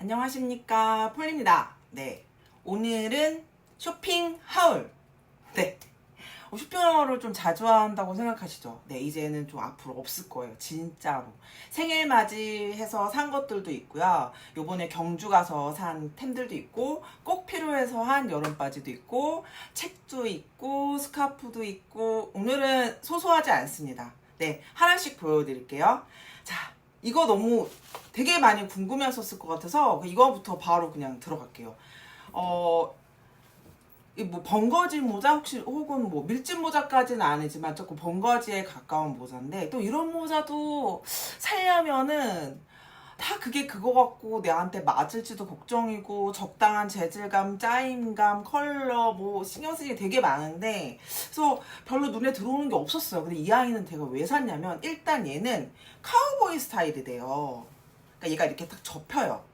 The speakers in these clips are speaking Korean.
안녕하십니까 폴입니다. 네 오늘은 쇼핑 하울. 네 어, 쇼핑 하울을 좀 자주 한다고 생각하시죠? 네 이제는 좀 앞으로 없을 거예요 진짜로 생일 맞이해서 산 것들도 있고요. 요번에 경주 가서 산 템들도 있고 꼭 필요해서 한 여름 바지도 있고 책도 있고 스카프도 있고 오늘은 소소하지 않습니다. 네 하나씩 보여드릴게요. 자 이거 너무 되게 많이 궁금해하셨을 것 같아서 이거부터 바로 그냥 들어갈게요. 어, 이뭐 번거지 모자 혹시 혹은 뭐 밀짚 모자까지는 아니지만 조금 번거지에 가까운 모자인데 또 이런 모자도 살려면은 다 그게 그거 같고 내한테 맞을지도 걱정이고 적당한 재질감, 짜임감, 컬러 뭐 신경 쓰기 되게 많은데 그래서 별로 눈에 들어오는 게 없었어요. 근데 이 아이는 제가 왜 샀냐면 일단 얘는 카우보이 스타일이 돼요. 그러니까 얘가 이렇게 딱 접혀요.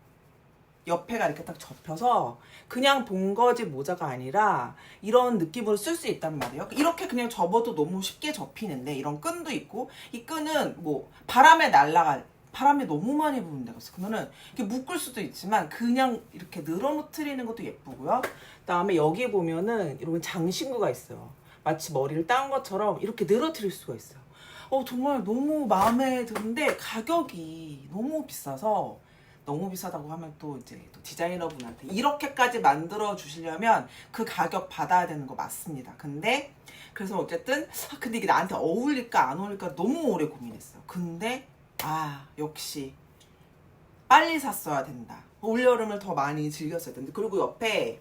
옆에가 이렇게 딱 접혀서 그냥 본거지 모자가 아니라 이런 느낌으로 쓸 수 있단 말이에요. 이렇게 그냥 접어도 너무 쉽게 접히는데 이런 끈도 있고 이 끈은 뭐 바람에 날아갈 바람에 너무 많이 부는데 그래서 그러면은 이렇게 묶을 수도 있지만 그냥 이렇게 늘어놓트리는 것도 예쁘고요. 그다음에 여기 보면은 이런 장신구가 있어요. 마치 머리를 딴 것처럼 이렇게 늘어뜨릴 수가 있어요. 어 정말 너무 마음에 드는데 가격이 너무 비싸서 너무 비싸다고 하면 또 이제 또 디자이너분한테 이렇게까지 만들어 주시려면 그 가격 받아야 되는 거 맞습니다. 근데 그래서 어쨌든 아, 근데 이게 나한테 어울릴까 안 어울릴까 너무 오래 고민했어요. 근데 아 역시 빨리 샀어야 된다. 올여름을 더 많이 즐겼어야 된다. 그리고 옆에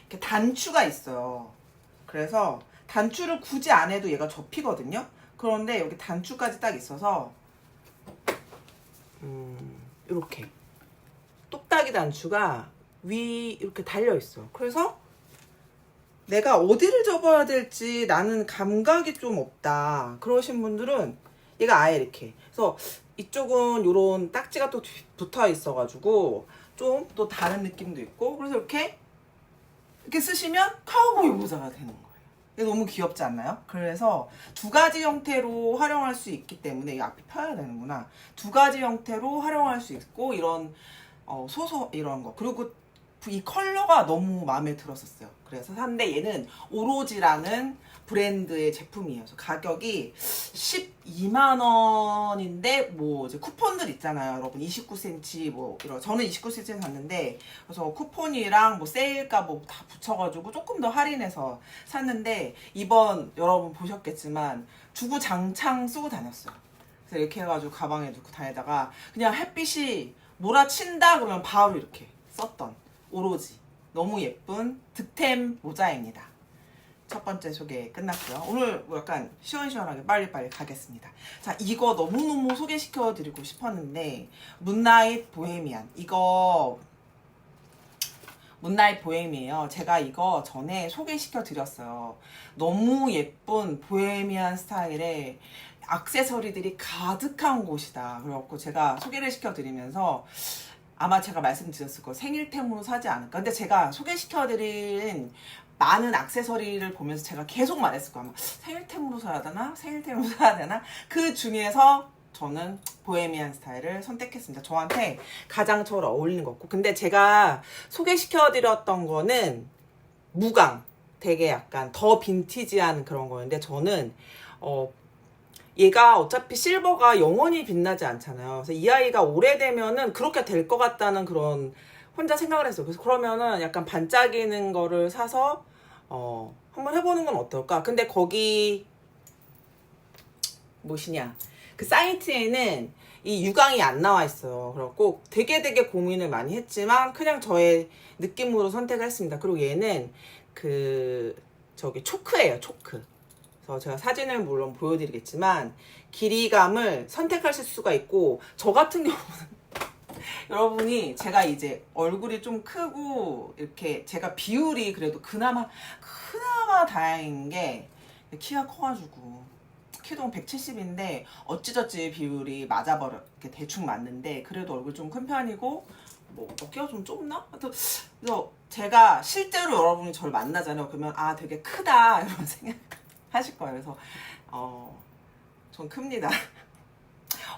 이렇게 단추가 있어요. 그래서 단추를 굳이 안 해도 얘가 접히거든요. 그런데 여기 단추까지 딱 있어서 음, 이렇게 똑딱이 단추가 위 이렇게 달려 있어. 그래서 내가 어디를 접어야 될지 나는 감각이 좀 없다. 그러신 분들은 얘가 아예 이렇게. 그래서 이쪽은 이런 딱지가 또 붙어 있어 가지고 좀 또 다른 느낌도 있고 그래서 이렇게 이렇게 쓰시면 카우보이 모자가 되는 거예요. 이게 너무 귀엽지 않나요? 그래서 두 가지 형태로 활용할 수 있기 때문에 이 앞에 펴야 되는구나. 두 가지 형태로 활용할 수 있고 이런 어, 소소 이런 거 그리고 이 컬러가 너무 마음에 들었었어요. 그래서 샀는데 얘는 오로지라는 브랜드의 제품이에요. 그래서 가격이 12만 원인데 뭐 이제 쿠폰들 있잖아요, 여러분 29cm 뭐 이런 저는 29cm 샀는데 그래서 쿠폰이랑 뭐 세일가 뭐 다 붙여가지고 조금 더 할인해서 샀는데 이번 여러분 보셨겠지만 주구 장창 쓰고 다녔어요. 그래서 이렇게 해가지고 가방에 넣고 다니다가 그냥 햇빛이 몰아친다 그러면 바로 이렇게 썼던 오로지 너무 예쁜 득템 모자입니다. 첫 번째 소개 끝났고요. 오늘 뭐 약간 시원시원하게 빨리빨리 가겠습니다. 자, 이거 너무너무 소개시켜 드리고 싶었는데 문나잇 보헤미안 이거 문나잇 보헤미예요. 제가 이거 전에 소개시켜 드렸어요. 너무 예쁜 보헤미안 스타일의 액세서리들이 가득한 곳이다. 그래갖고 제가 소개를 시켜 드리면서 아마 제가 말씀드렸을 거예요. 생일템으로 사지 않을까. 근데 제가 소개시켜드린 많은 액세서리를 보면서 제가 계속 말했을 거예요. 아마 생일템으로 사야 되나? 생일템으로 사야 되나? 그 중에서 저는 보헤미안 스타일을 선택했습니다. 저한테 가장 잘 어울리는 것 같고. 근데 제가 소개시켜드렸던 거는 무광. 되게 약간 더 빈티지한 그런 거였는데 저는 어 얘가 어차피 실버가 영원히 빛나지 않잖아요. 그래서 이 아이가 오래되면은 그렇게 될 것 같다는 그런 혼자 생각을 했어요. 그래서 그러면은 약간 반짝이는 거를 사서 어 한번 해보는 건 어떨까? 근데 거기 무엇이냐 그 사이트에는 이 유광이 안 나와 있어요. 그래갖고 되게 되게 고민을 많이 했지만 그냥 저의 느낌으로 선택을 했습니다. 그리고 얘는 그 저기 초크예요, 초크. 그래서 제가 사진을 물론 보여드리겠지만 길이감을 선택하실 수가 있고 저 같은 경우는 여러분이 제가 이제 얼굴이 좀 크고 이렇게 제가 비율이 그래도 그나마 그나마 다행인 게 키가 커가지고 키도 170인데 어찌저찌 비율이 맞아버려 이렇게 대충 맞는데 그래도 얼굴 좀 큰 편이고 뭐 어깨가 좀 좁나? 그래서 제가 실제로 여러분이 저를 만나잖아요. 그러면 아 되게 크다 이런 생각 하실 거예요. 그래서 어, 전 큽니다.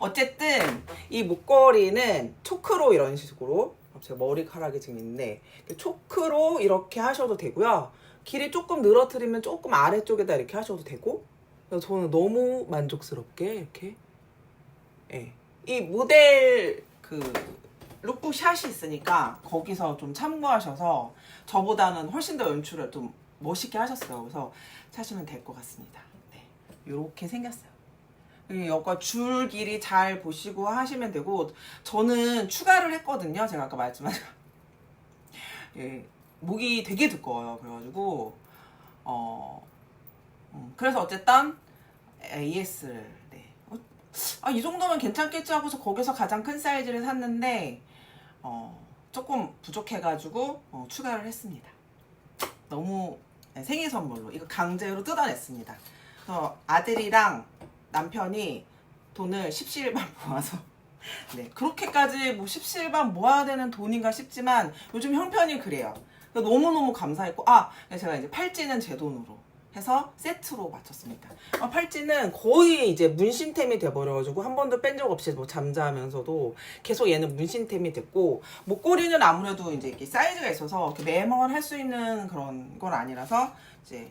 어쨌든 이 목걸이는 초크로 이런 식으로 제가 머리카락이 지금 있는데 초크로 이렇게 하셔도 되고요. 길이 조금 늘어뜨리면 조금 아래쪽에다 이렇게 하셔도 되고 저는 너무 만족스럽게 이렇게 예. 이 모델 그 룩북 샷이 있으니까 거기서 좀 참고하셔서 저보다는 훨씬 더 연출을 좀 멋있게 하셨어요. 그래서 사시면 될 것 같습니다. 네. 이렇게 생겼어요. 이 여과 줄 길이 잘 보시고 하시면 되고 저는 추가를 했거든요. 제가 아까 말씀하신 예, 목이 되게 두꺼워요. 그래가지고 어 음, 그래서 어쨌든 AS를 네. 어, 아, 이 정도면 괜찮겠지 하고서 거기서 가장 큰 사이즈를 샀는데 어, 조금 부족해가지고 어, 추가를 했습니다. 너무 네, 생일 선물로 이거 강제로 뜯어냈습니다. 그래서 아들이랑 남편이 돈을 십시일반 모아서 네 그렇게까지 뭐 십시일반 모아야 되는 돈인가 싶지만 요즘 형편이 그래요. 너무너무 감사했고 아 제가 이제 팔찌는 제 돈으로 해서 세트로 맞췄습니다. 어, 팔찌는 거의 이제 문신템이 돼버려가지고 한 번도 뺀 적 없이 뭐 잠자면서도 계속 얘는 문신템이 됐고 목걸이는 아무래도 이제 이렇게 사이즈가 있어서 이렇게 매번 할 수 있는 그런 건 아니라서 이제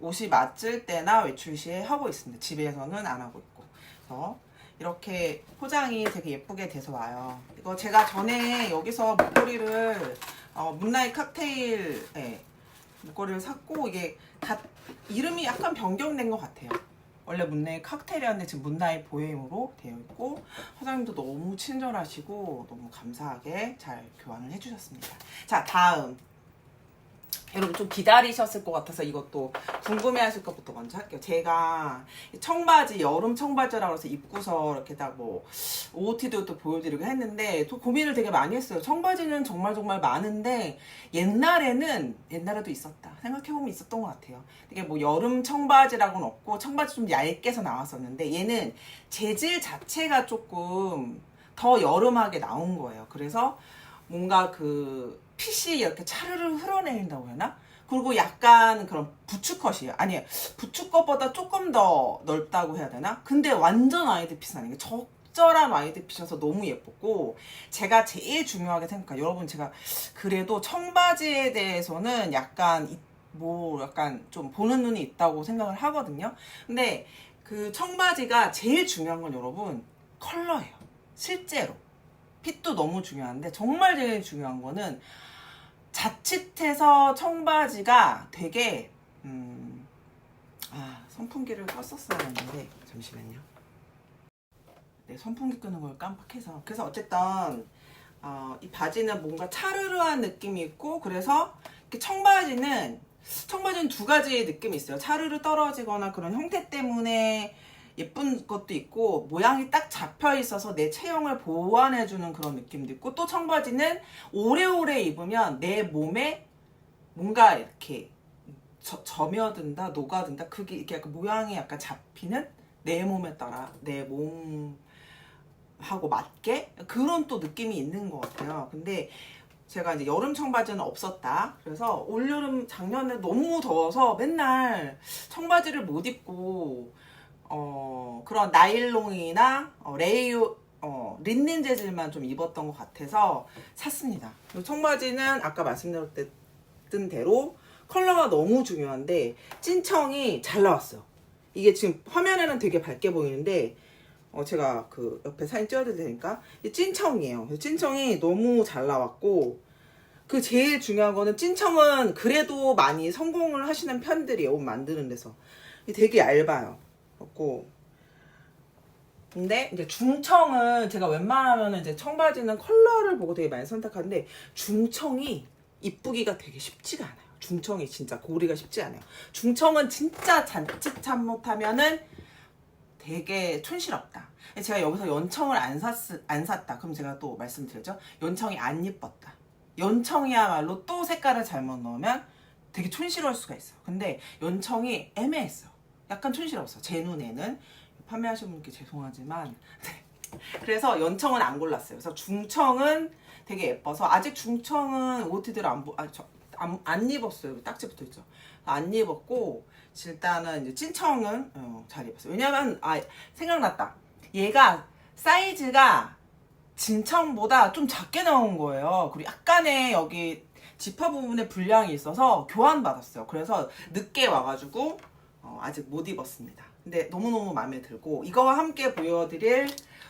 옷이 맞을 때나 외출 시에 하고 있습니다. 집에서는 안 하고 있고. 그래서 이렇게 포장이 되게 예쁘게 돼서 와요. 이거 제가 전에 여기서 목걸이를 어, 문나이 칵테일 네, 목걸이를 샀고 이게 다 이름이 약간 변경된 것 같아요. 원래 문나이 칵테일이었는데 지금 문나이 보헤임으로 되어 있고 사장님도 너무 친절하시고 너무 감사하게 잘 교환을 해주셨습니다. 자 다음 여러분 좀 기다리셨을 것 같아서 이것도 궁금해하실 것부터 먼저 할게요. 제가 청바지 여름 청바지라고 해서 입고서 이렇게 딱뭐 OOT도 또 보여드리고 했는데 또 고민을 되게 많이 했어요. 청바지는 정말 정말 많은데 옛날에는 옛날에도 있었다 생각해보면 있었던 것 같아요. 이게 뭐 여름 청바지라고는 없고 청바지 좀 얇게서 나왔었는데 얘는 재질 자체가 조금 더 여름하게 나온 거예요. 그래서 뭔가 그 핏이 이렇게 차르르 흘러내린다고 해나? 그리고 약간 그런 부츠컷이에요. 아니, 부츠컷보다 조금 더 넓다고 해야 되나? 근데 완전 와이드핏은 아니에요. 적절한 와이드핏이어서 너무 예뻤고, 제가 제일 중요하게 생각해요. 여러분, 제가 그래도 청바지에 대해서는 약간, 이- 뭐, 약간 좀 보는 눈이 있다고 생각을 하거든요. 근데 그 청바지가 제일 중요한 건 여러분, 컬러예요. 실제로. 핏도 너무 중요한데 정말 제일 중요한 거는 자칫해서 청바지가 되게 음, 아 선풍기를 껐었어야 했는데 잠시만요. 네 선풍기 끄는 걸 깜빡해서 그래서 어쨌든 어, 이 바지는 뭔가 차르르한 느낌이 있고 그래서 이렇게 청바지는 청바지는 두 가지의 느낌이 있어요. 차르르 떨어지거나 그런 형태 때문에 예쁜 것도 있고 모양이 딱 잡혀 있어서 내 체형을 보완해 주는 그런 느낌도 있고 또 청바지는 오래오래 입으면 내 몸에 뭔가 이렇게 저, 점여든다 녹아든다 그게 이렇게 약간 모양이 약간 잡히는 내 몸에 따라 내 몸하고 맞게 그런 또 느낌이 있는 것 같아요 근데 제가 이제 여름 청바지는 없었다. 그래서 올여름 작년에 너무 더워서 맨날 청바지를 못 입고 어 그런 나일론이나 어, 레이오 어 린넨 재질만 좀 입었던 것 같아서 샀습니다. 청바지는 아까 말씀드렸던 대로 컬러가 너무 중요한데 찐청이 잘 나왔어요. 이게 지금 화면에는 되게 밝게 보이는데 어, 제가 그 옆에 사진 찍어드릴 테니까 이 찐청이에요. 찐청이 너무 잘 나왔고 그 제일 중요한 거는 찐청은 그래도 많이 성공을 하시는 편들이에요. 옷 만드는 데서. 되게 얇아요. 그렇고 근데 이제 중청은 제가 웬만하면 이제 청바지는 컬러를 보고 되게 많이 선택하는데 중청이 이쁘기가 되게 쉽지가 않아요. 중청이 진짜 고리가 쉽지 않아요. 중청은 진짜 잔짓 잘못하면은 되게 촌스럽다. 제가 여기서 연청을 안 샀, 안 샀다. 그럼 제가 또 말씀드렸죠. 연청이 안 예뻤다. 연청이야말로 또 색깔을 잘못 넣으면 되게 촌스러울 수가 있어요. 근데 연청이 애매했어. 약간 촌스러웠어. 제 눈에는. 판매하시는 분께 죄송하지만. 네. 그래서 연청은 안 골랐어요. 그래서 중청은 되게 예뻐서 아직 중청은 OOT대로 안, 보- 아, 저, 안, 안 입었어요. 딱지 붙어 있죠. 안 입었고 일단은 이제 찐청은 어, 잘 입었어요. 왜냐면 아 생각났다. 얘가 사이즈가 진창보다 좀 작게 나온 거예요. 그리고 약간의 여기 지퍼 부분에 불량이 있어서 교환 받았어요. 그래서 늦게 와가지고 어, 아직 못 입었습니다. 근데 너무너무 마음에 들고 이거와 함께 보여드릴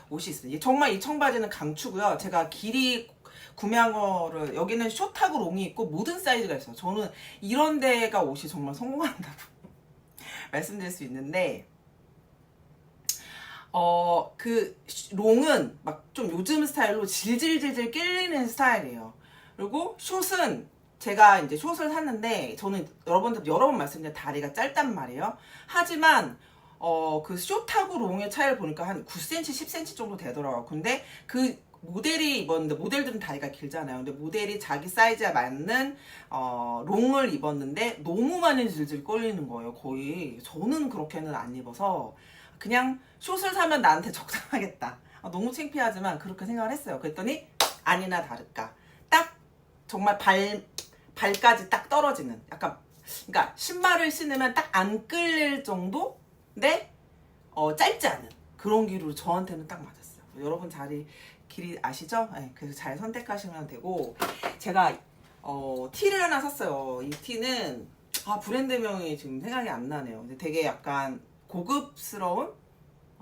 옷이 있어요. 이- 정말 이 청바지는 강추고요. 제가 길이 구매한 거를 여기는 숏하고 롱이 있고 모든 사이즈가 있어요. 저는 이런 데가 옷이 정말 성공한다고 말씀드릴 수 있는데 어, 그, 롱은 막 좀 요즘 스타일로 질질질질 끌리는 스타일이에요. 그리고 숏은 제가 이제 숏을 샀는데 저는 여러분들 여러 번 말씀드린 다리가 짧단 말이에요. 하지만 어, 그 숏하고 롱의 차이를 보니까 한 9cm, 10cm 정도 되더라고요. 근데 그 모델이 입었는데 모델들은 다리가 길잖아요. 근데 모델이 자기 사이즈에 맞는 어, 롱을 입었는데 너무 많이 질질 끌리는 거예요. 거의 저는 그렇게는 안 입어서 그냥 숏을 사면 나한테 적당하겠다. 아, 너무 창피하지만 그렇게 생각을 했어요. 그랬더니 아니나 다를까. 딱 정말 발 발까지 딱 떨어지는 약간 그러니까 신발을 신으면 딱 안 끌릴 정도인데 어, 짧지 않은 그런 길로 저한테는 딱 맞았어요. 여러분 자리 길이 아시죠? 네, 그래서 잘 선택하시면 되고 제가 어, 티를 하나 샀어요. 이 티는 아 브랜드명이 지금 생각이 안 나네요. 근데 되게 약간 고급스러운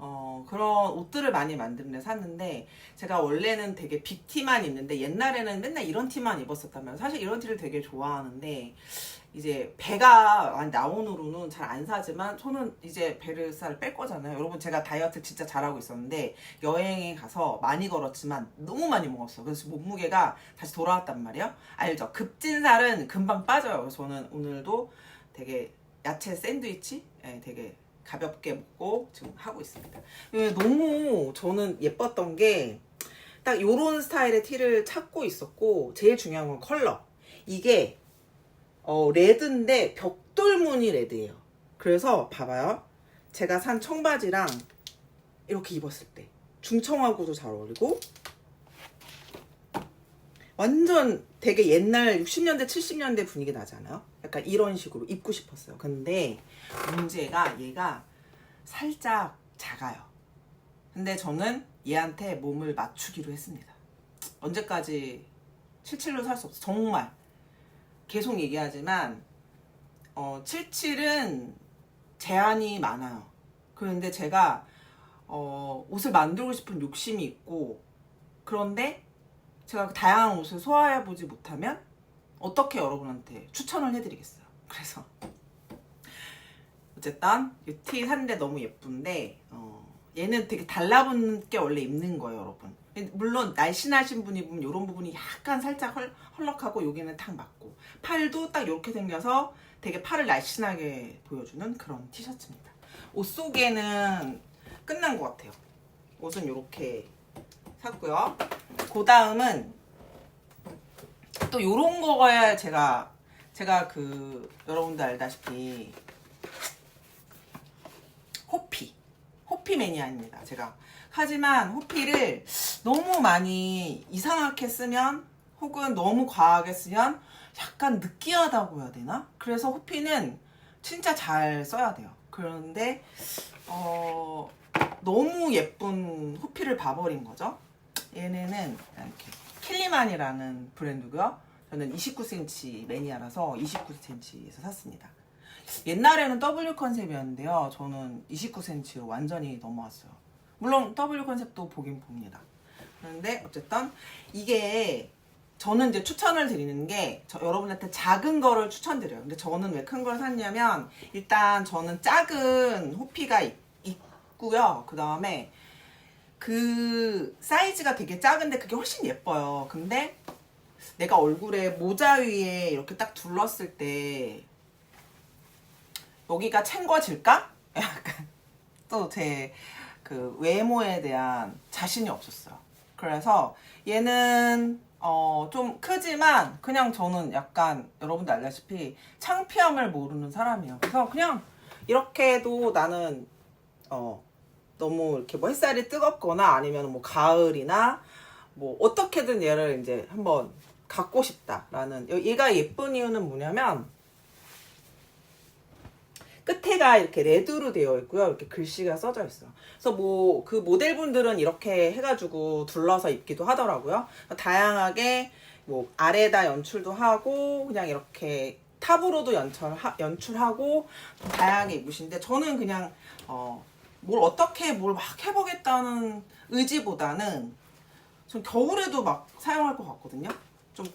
어, 그런 옷들을 많이 데 샀는데 제가 원래는 되게 빅티만 입는데 옛날에는 맨날 이런 티만 입었었다면 사실 이런 티를 되게 좋아하는데 이제 배가 나온 후로는 잘 안 사지만 저는 이제 배를 살 뺄 거잖아요. 여러분 제가 다이어트 진짜 잘하고 있었는데 여행에 가서 많이 걸었지만 너무 많이 먹었어요. 그래서 몸무게가 다시 돌아왔단 말이에요. 알죠? 급진살은 금방 빠져요. 저는 오늘도 되게 야채 샌드위치 예, 되게 가볍게 먹고 지금 하고 있습니다. 예, 너무 저는 예뻤던 게딱 요런 스타일의 티를 찾고 있었고 제일 중요한 건 컬러. 이게 어, 레드인데 벽돌 무늬 레드예요. 그래서 봐봐요. 제가 산 청바지랑 이렇게 입었을 때 중청하고도 잘 어울리고 완전 되게 옛날 60년대 70년대 분위기 나잖아요. 약간 이런 식으로 입고 싶었어요. 근데 문제가 얘가 살짝 작아요. 근데 저는 얘한테 몸을 맞추기로 했습니다. 언제까지 77로 살 수 없어. 정말. 계속 얘기하지만 어, 77은 제한이 많아요. 그런데 제가 어, 옷을 만들고 싶은 욕심이 있고 그런데 제가 다양한 옷을 소화해보지 못하면 어떻게 여러분한테 추천을 해드리겠어요. 그래서 어쨌든 이 티 샀는데 너무 예쁜데 어, 얘는 되게 달라붙게 원래 입는 거예요, 여러분. 물론 날씬하신 분 입으면 이런 부분이 약간 살짝 헐, 헐렁하고 여기는 탁 맞고 팔도 딱 이렇게 생겨서 되게 팔을 날씬하게 보여주는 그런 티셔츠입니다. 옷 속에는 끝난 것 같아요. 옷은 이렇게 샀고요. 그 다음은 또 요런 거에 제가 제가 그 여러분들 알다시피 호피 호피 매니아입니다. 제가 하지만 호피를 너무 많이 이상하게 쓰면 혹은 너무 과하게 쓰면 약간 느끼하다고 해야 되나? 그래서 호피는 진짜 잘 써야 돼요. 그런데 어 너무 예쁜 호피를 봐버린 거죠. 얘네는 이렇게 킬리만이라는 브랜드고요. 저는 29cm 매니아라서 29cm에서 샀습니다. 옛날에는 W 컨셉이었는데요. 저는 29cm로 완전히 넘어왔어요. 물론 W 컨셉도 보긴 봅니다. 그런데 어쨌든 이게 저는 이제 추천을 드리는 게 저- 여러분한테 작은 거를 추천드려요. 근데 저는 왜 큰 걸 샀냐면 일단 저는 작은 호피가 있, 있고요. 그 다음에 그 사이즈가 되게 작은데 그게 훨씬 예뻐요. 근데 내가 얼굴에 모자 위에 이렇게 딱 둘렀을 때 여기가 챙궈질까? 약간 또 제 그 외모에 대한 자신이 없었어요. 그래서 얘는 어 좀 크지만 그냥 저는 약간 여러분들 알다시피 창피함을 모르는 사람이에요. 그래서 그냥 이렇게 해도 나는 어 너무 이렇게 뭐 햇살이 뜨겁거나 아니면 뭐 가을이나 뭐 어떻게든 얘를 이제 한번 갖고 싶다라는 얘가 예쁜 이유는 뭐냐면 끝에가 이렇게 레드로 되어 있고요. 이렇게 글씨가 써져 있어요. 그래서 뭐 그 모델분들은 이렇게 해가지고 둘러서 입기도 하더라고요. 다양하게 뭐 아래다 연출도 하고 그냥 이렇게 탑으로도 연출 연출하고 좀 다양하게 입으신데 저는 그냥 어, 뭘 어떻게 뭘 막 해보겠다는 의지보다는 전 겨울에도 막 사용할 것 같거든요. 좀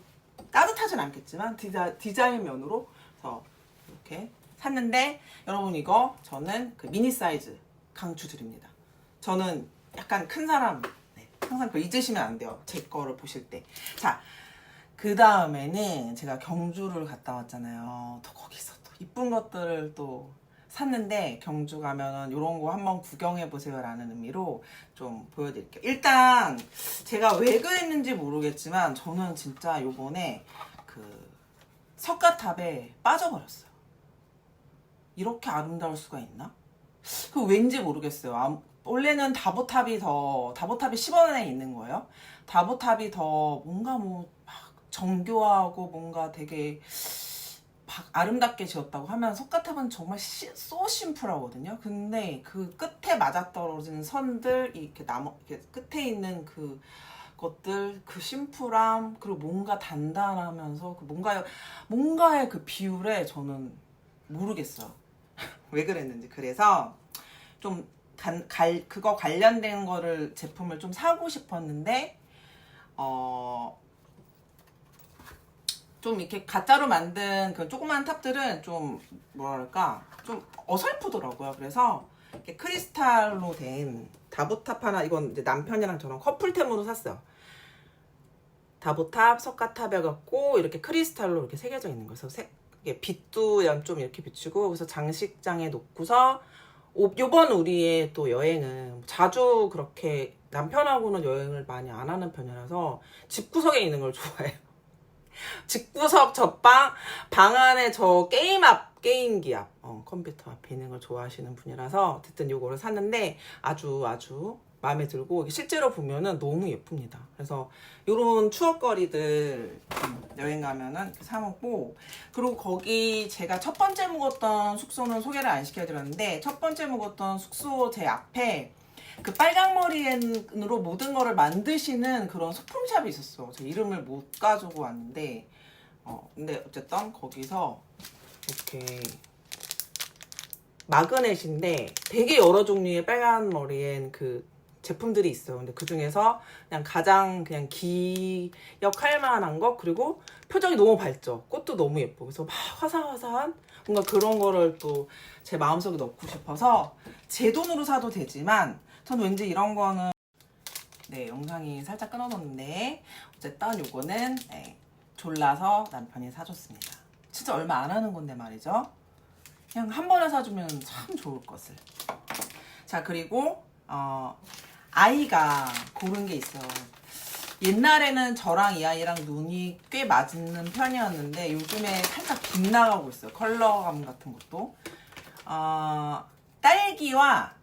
따뜻하진 않겠지만 디자, 디자인 면으로 그래서 이렇게 샀는데 여러분 이거 저는 그 미니 사이즈 강추드립니다. 저는 약간 큰 사람 네, 항상 그 잊으시면 안 돼요. 제 거를 보실 때. 자, 그 다음에는 제가 경주를 갔다 왔잖아요. 또 거기서 또 이쁜 것들을 또 샀는데 경주 가면은 이런 거 한번 구경해 보세요라는 의미로 좀 보여드릴게요. 일단 제가 왜 그랬는지 모르겠지만 저는 진짜 요번에 그 석가탑에 빠져버렸어요. 이렇게 아름다울 수가 있나? 그 왠지 모르겠어요. 아, 원래는 다보탑이 더 다보탑이 10원에 있는 거예요. 다보탑이 더 뭔가 뭐 막 정교하고 뭔가 되게 막 아름답게 지었다고 하면 석가탑은 정말 시, 소 심플하거든요. 근데 그 끝에 맞아떨어지는 선들 이렇게 나머 이렇게 끝에 있는 그 것들 그 심플함 그리고 뭔가 단단하면서 그 뭔가 뭔가의 그 비율에 저는 모르겠어요. 왜 그랬는지 그래서 좀 간, 갈, 그거 관련된 거를 제품을 좀 사고 싶었는데 어. 좀 이렇게 가짜로 만든 그 조그만 탑들은 좀 뭐랄까 좀 어설프더라고요. 그래서 이렇게 크리스탈로 된 다보탑 하나 이건 이제 남편이랑 저랑 커플템으로 샀어요. 다보탑, 석가탑에 갖고 이렇게 크리스탈로 이렇게 새겨져 있는 거여서 색, 빛도 좀 이렇게 비추고 그래서 장식장에 놓고서 오- 요번 우리의 또 여행은 자주 그렇게 남편하고는 여행을 많이 안 하는 편이라서 집구석에 있는 걸 좋아해요. 집구석 저방 방 안에 저 게임 앞 게임기 앞 어, 컴퓨터 앞에 있는 걸 좋아하시는 분이라서 어쨌든 요거를 샀는데 아주 아주 마음에 들고 실제로 보면은 너무 예쁩니다. 그래서 요런 추억거리들 음, 여행 가면은 사 먹고 그리고 거기 제가 첫 번째 묵었던 숙소는 소개를 안 시켜드렸는데 첫 번째 묵었던 숙소 제 앞에 그 빨강머리로 모든 거를 만드시는 그런 소품샵이 있었어. 제 이름을 못 가지고 왔는데, 어, 근데 어쨌든 거기서 이렇게 마그넷인데 되게 여러 종류의 빨간 머리엔 그 제품들이 있어요. 근데 그 중에서 그냥 가장 그냥 기억할 만한 거 그리고 표정이 너무 밝죠. 꽃도 너무 예뻐. 그래서 막 화사화사한 뭔가 그런 거를 또 제 마음속에 넣고 싶어서 제 돈으로 사도 되지만 저는 왠지 이런 거는 네 영상이 살짝 끊어졌는데 어쨌든 요거는 네, 졸라서 남편이 사줬습니다. 진짜 얼마 안 하는 건데 말이죠. 그냥 한 번에 사주면 참 좋을 것을. 자 그리고 어, 아이가 고른 게 있어요. 옛날에는 저랑 이 아이랑 눈이 꽤 맞는 편이었는데 요즘에 살짝 빗나가고 있어요. 컬러감 같은 것도. 어, 딸기와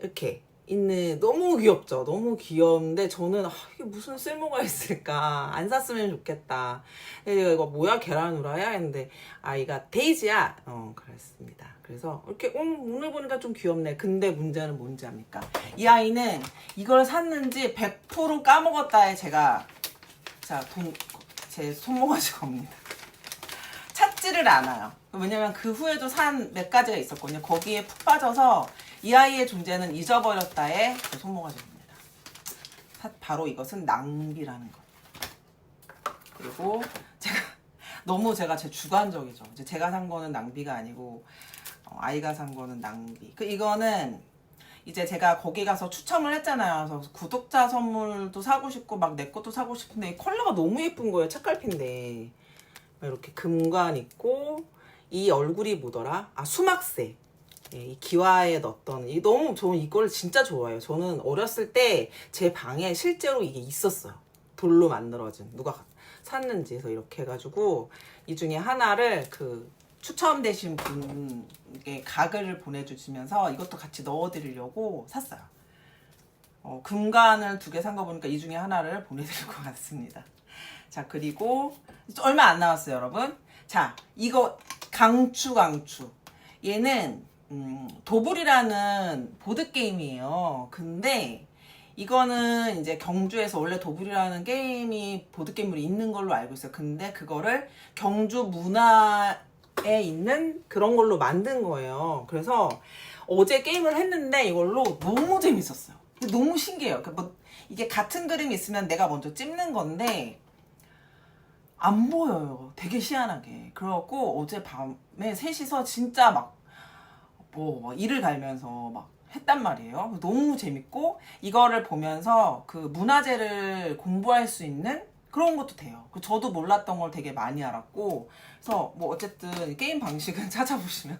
이렇게 있는 너무 귀엽죠. 너무 귀여운데 저는 아, 이게 무슨 쓸모가 있을까? 안 샀으면 좋겠다. 근데 이거 뭐야 계란 후라야 했는데 아이가 데이지야. 어 그랬습니다. 그래서 이렇게 음, 오늘 보니까 좀 귀엽네. 근데 문제는 뭔지 압니까? 이 아이는 이걸 샀는지 100% 까먹었다에 제가 자돈제 손모가지가 없니다. 찾지를 않아요. 왜냐면 그 후에도 산 몇 가지가 있었거든요. 거기에 푹 빠져서 이 아이의 존재는 잊어버렸다에 제 손모가지입니다. 사- 바로 이것은 낭비라는 것. 그리고 제가 너무 제가 제 주관적이죠. 이제 제가 산 거는 낭비가 아니고 어, 아이가 산 거는 낭비. 그 이거는 이제 제가 거기 가서 추첨을 했잖아요. 그래서 구독자 선물도 사고 싶고 막 내 것도 사고 싶은데 이 컬러가 너무 예쁜 거예요. 책갈피인데 이렇게 금관 있고 이 얼굴이 뭐더라? 아 수막색. 예, 이 기와에 넣었던 이 너무 저는 이걸 진짜 좋아해요. 저는 어렸을 때 제 방에 실제로 이게 있었어요. 돌로 만들어진 누가 샀는지 해서 이렇게 해가지고 이 중에 하나를 그 추첨되신 분에게 가글을 보내주시면서 이것도 같이 넣어드리려고 샀어요. 어, 금관을 두 개 산 거 보니까 이 중에 하나를 보내드릴 것 같습니다. 자 그리고 얼마 안 남았어요 여러분. 자 이거 강추 강추. 얘는 음, 도불이라는 보드 게임이에요. 근데 이거는 이제 경주에서 원래 도불이라는 게임이 보드 게임으로 있는 걸로 알고 있어요. 근데 그거를 경주 문화에 있는 그런 걸로 만든 거예요. 그래서 어제 게임을 했는데 이걸로 너무 재밌었어요. 너무 신기해요. 그러니까 뭐 이게 같은 그림이 있으면 내가 먼저 찝는 건데 안 보여요. 되게 희한하게. 그래갖고 어제 밤에 셋이서 진짜 막, 뭐, 막 이를 갈면서 막 했단 말이에요. 너무 재밌고, 이거를 보면서 그 문화재를 공부할 수 있는 그런 것도 돼요. 그 저도 몰랐던 걸 되게 많이 알았고, 그래서 뭐 어쨌든 게임 방식은 찾아보시면,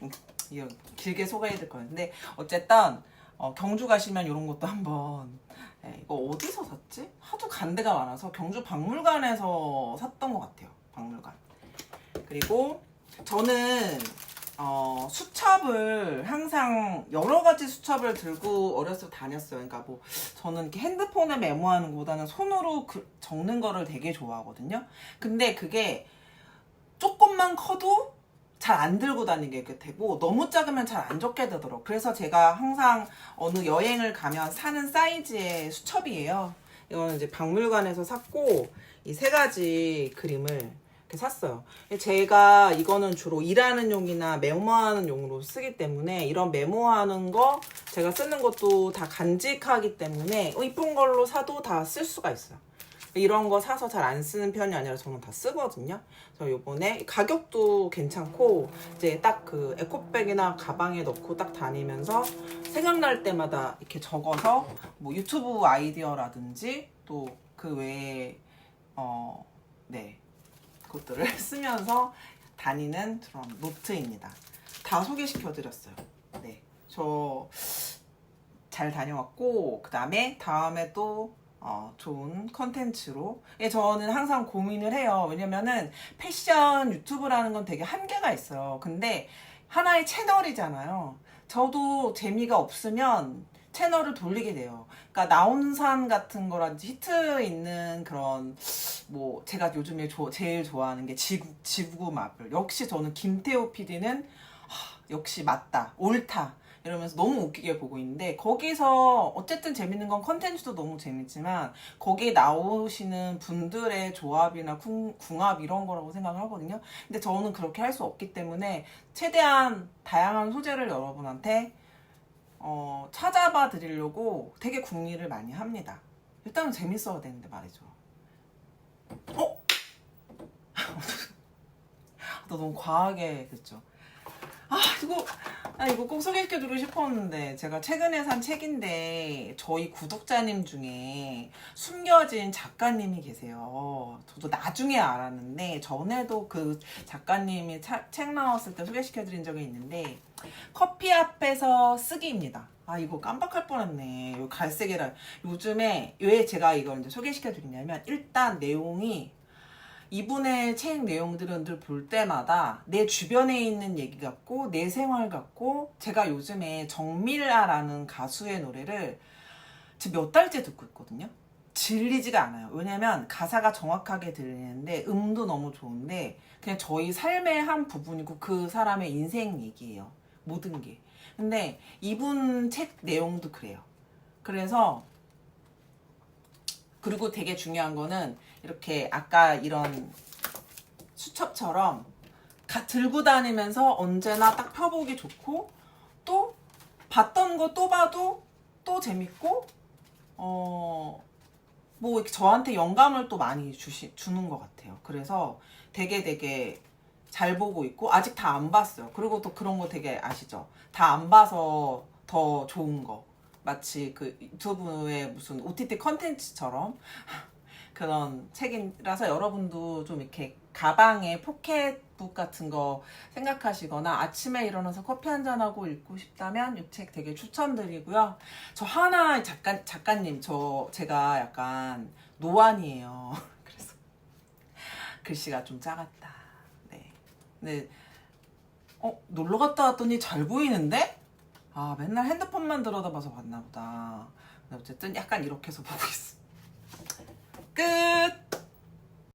길게 소개해드릴. 근데 어쨌든, 어, 경주 가시면 이런 것도 한번 네, 이거 어디서 샀지? 하도 간 데가 많아서 경주 박물관에서 샀던 것 같아요. 박물관. 그리고 저는 어, 수첩을 항상 여러 가지 수첩을 들고 어렸을 때 다녔어요. 그러니까 뭐 저는 이렇게 핸드폰에 메모하는 것보다는 손으로 그- 적는 거를 되게 좋아하거든요. 근데 그게 조금만 커도 잘 안 들고 다니게 되고 너무 작으면 잘 안 적게 되더라고요. 그래서 제가 항상 어느 여행을 가면 사는 사이즈의 수첩이에요. 이거는 이제 박물관에서 샀고 이 세 가지 그림을 이렇게 샀어요. 제가 이거는 주로 일하는 용이나 메모하는 용으로 쓰기 때문에 이런 메모하는 거 제가 쓰는 것도 다 간직하기 때문에 이쁜 걸로 사도 다 쓸 수가 있어요. 이런 거 사서 잘 안 쓰는 편이 아니라 저는 다 쓰거든요. 그래서 요번에 가격도 괜찮고 이제 딱 그 에코백이나 가방에 넣고 딱 다니면서 생각날 때마다 이렇게 적어서 뭐 유튜브 아이디어라든지 또 그 외에 어 네 그것들을 쓰면서 다니는 그런 노트입니다. 다 소개시켜 드렸어요. 네. 저 잘 다녀왔고 그다음에 다음에 또 어, 좋은 컨텐츠로. 예, 저는 항상 고민을 해요. 왜냐면은 패션 유튜브라는 건 되게 한계가 있어요. 근데 하나의 채널이잖아요. 저도 재미가 없으면 채널을 돌리게 돼요. 그러니까 나온 산 같은 거라든지 히트 있는 그런 뭐 제가 요즘에 조- 제일 좋아하는 게 지구 지구 마블. 역시 저는 김태호 PD는 역시 맞다, 옳다. 이러면서 너무 웃기게 보고 있는데 거기서 어쨌든 재밌는 건 컨텐츠도 너무 재밌지만 거기에 나오시는 분들의 조합이나 궁, 궁합 이런 거라고 생각을 하거든요. 근데 저는 그렇게 할 수 없기 때문에 최대한 다양한 소재를 여러분한테 어, 찾아봐 드리려고 되게 궁리를 많이 합니다. 일단은 재밌어야 되는데 말이죠. 어? 나 너무 과하게 그랬죠. 아 이거 아 이거 꼭 소개시켜주고 싶었는데 제가 최근에 산 책인데 저희 구독자님 중에 숨겨진 작가님이 계세요. 저도 나중에 알았는데 전에도 그 작가님이 차- 책 나왔을 때 소개시켜드린 적이 있는데 커피 앞에서 쓰기입니다. 아 이거 깜빡할 뻔했네. 요 갈색이라 요즘에 왜 제가 이걸 이제 소개시켜드리냐면 일단 내용이 이분의 책 내용들은 늘 볼 때마다 내 주변에 있는 얘기 같고 내 생활 같고 제가 요즘에 정밀아라는 가수의 노래를 지금 몇 달째 듣고 있거든요. 질리지가 않아요. 왜냐면 가사가 정확하게 들리는데 음도 너무 좋은데 그냥 저희 삶의 한 부분이고 그 사람의 인생 얘기예요. 모든 게. 근데 이분 책 내용도 그래요. 그래서 그리고 되게 중요한 거는 이렇게 아까 이런 수첩처럼 가, 들고 다니면서 언제나 딱 펴보기 좋고 또 봤던 거 또 봐도 또 재밌고 어 뭐 저한테 영감을 또 많이 주시, 주는 것 같아요. 그래서 되게 되게 잘 보고 있고 아직 다 안 봤어요. 그리고 또 그런 거 되게 아시죠? 다 안 봐서 더 좋은 거. 마치 그 유튜브의 무슨 OTT 컨텐츠처럼 그런 책이라서 여러분도 좀 이렇게 가방에 포켓북 같은 거 생각하시거나 아침에 일어나서 커피 한 잔하고 읽고 싶다면 이 책 되게 추천드리고요. 저 하나 작가, 작가님, 저 제가 약간 노안이에요. 그래서 글씨가 좀 작았다. 네. 근데, 어, 놀러 갔다 왔더니 잘 보이는데? 아, 맨날 핸드폰만 들여다봐서 봤나 보다. 근데 어쨌든 약간 이렇게 해서 보고 있어. 끝!